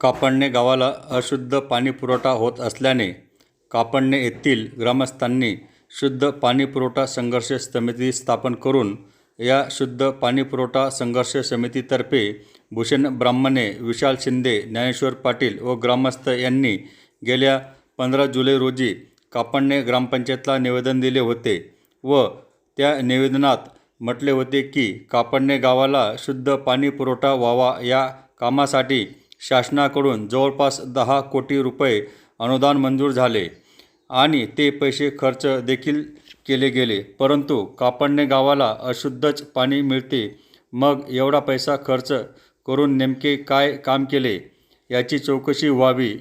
कापडणे गावाला अशुद्ध पाणीपुरवठा होत असल्याने कापडणे येथील ग्रामस्थांनी शुद्ध पाणीपुरवठा संघर्ष समिती स्थापन करून या शुद्ध पाणीपुरवठा संघर्ष समितीतर्फे भूषण ब्राह्मणे विशाल शिंदे ज्ञानेश्वर पाटील व ग्रामस्थ यांनी गेल्या पंधरा जुलै रोजी कापडणे ग्रामपंचायतला निवेदन दिले होते व त्या निवेदनात म्हटले होते की कापडणे गावाला शुद्ध पाणी पुरवठा व्हावा या कामासाठी शासनाकडून जवळपास दहा कोटी रुपये अनुदान मंजूर झाले आणि ते पैसे खर्च देखील केले गेले. परंतु कापडणे गावाला अशुद्धच पाणी मिळते. मग एवढा पैसा खर्च करून नेमके काय काम केले? याची चौकशी व्हावी.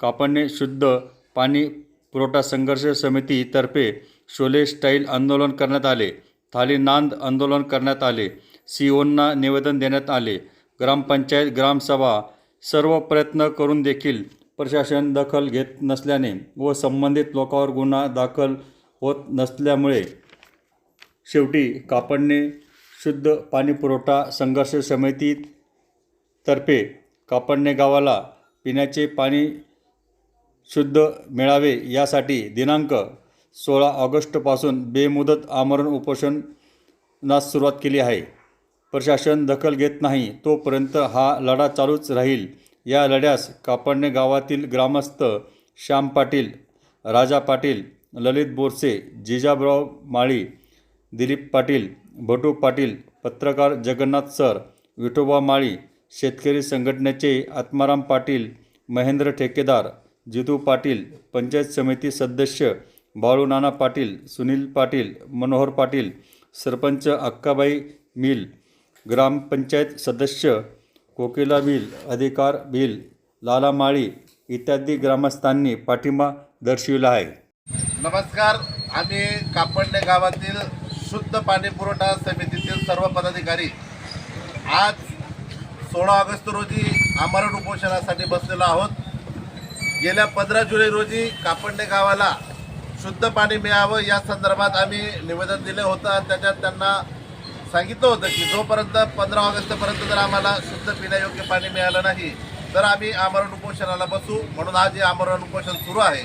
कापडणे शुद्ध पाणी पुरवठा संघर्ष समितीतर्फे शोले स्टाईल आंदोलन करण्यात आले. थाली नांद आंदोलन करण्यात आले. सीओंना निवेदन देण्यात आले. ग्रामपंचायत ग्रामसभा सर्व प्रयत्न करून देखील प्रशासन दखल घेत नसल्याने व संबंधित लोकांवर गुन्हा दाखल होत नसल्यामुळे शेवटी कापडणे शुद्ध पाणीपुरवठा संघर्ष समितीतर्फे कापडणे गावाला पिण्याचे पाणी शुद्ध मिळावे यासाठी दिनांक सोळा ऑगस्टपासून बेमुदत आमरण उपोषणास सुरुवात केली आहे. प्रशासन दखल घेत नाही तोपर्यंत हा लढा चालूच राहील. या लढ्यास कापडणे गावातील ग्रामस्थ श्याम पाटील राजा पाटील ललित बोरसे जिजाबराव माळी दिलीप पाटील भटू पाटील पत्रकार जगन्नाथ सर विठोबा माळी शेतकरी संघटनेचे आत्माराम पाटील महेंद्र ठेकेदार जितू पाटील पंचायत समिती सदस्य बाळू नाना पाटील सुनील पाटील मनोहर पाटील सरपंच अक्काबाई मिल ग्रामपंचायत सदस्य कोकिला बिल अधिकार बिल लालामाळी इत्यादी ग्रामस्थांनी पाठिंबा दर्शविला आहे. नमस्कार आम्ही कापडणे गावातील शुद्ध पाणी पुरवठा समितीतील सर्व पदाधिकारी आज सोळा ऑगस्ट रोजी आमरण उपोषणासाठी बसलेलो आहोत. गेल्या पंधरा जुलै रोजी कापडणे गावाला शुद्ध पाणी मिळावं या संदर्भात आम्ही निवेदन दिलं होतं त्याच्यात त्यांना सांगितलं होतं की जोपर्यंत पंधरा ऑगस्टपर्यंत जर आम्हाला शुद्ध पिण्यायोग्य पाणी मिळालं नाही तर आम्ही आमरण उपोषणाला बसू. म्हणून आज हे आमरण उपोषण सुरू आहे.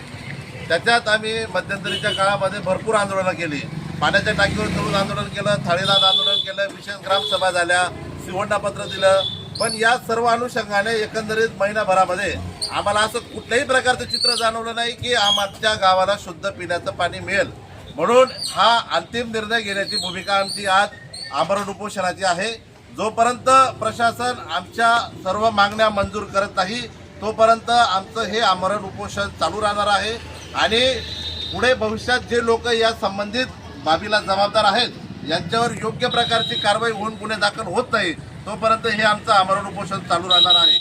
त्याच्यात आम्ही मध्यंतरीच्या काळामध्ये भरपूर आंदोलनं केली. पाण्याच्या टाकीवर चढून आंदोलन केलं थाळीनाद आंदोलन केलं विशेष ग्रामसभा झाल्या शिवंडापत्र दिलं. पण या सर्व अनुषंगाने एकंदरीत महिनाभरामध्ये आम्हाला असं कुठल्याही प्रकारचं चित्र जाणवलं नाही की आमच्या गावाला शुद्ध पिण्याचं पाणी मिळेल. म्हणून हा अंतिम निर्णय घेण्याची भूमिका आमची आज आमरण उपोषणाची आहे. जोपर्यंत प्रशासन आमच्या सर्व मागण्या मंजूर करत नाही तोपर्यंत आमचं हे आमरण उपोषण चालू राहणार आहे. आणि पुढे भविष्यात जे लोक या संबंधित बाबीला जबाबदार आहेत यांच्यावर योग्य प्रकारची कारवाई होऊन गुन्हे दाखल होत नाही तोपर्यंत हे आमचं आमरण उपोषण चालू राहणार आहे.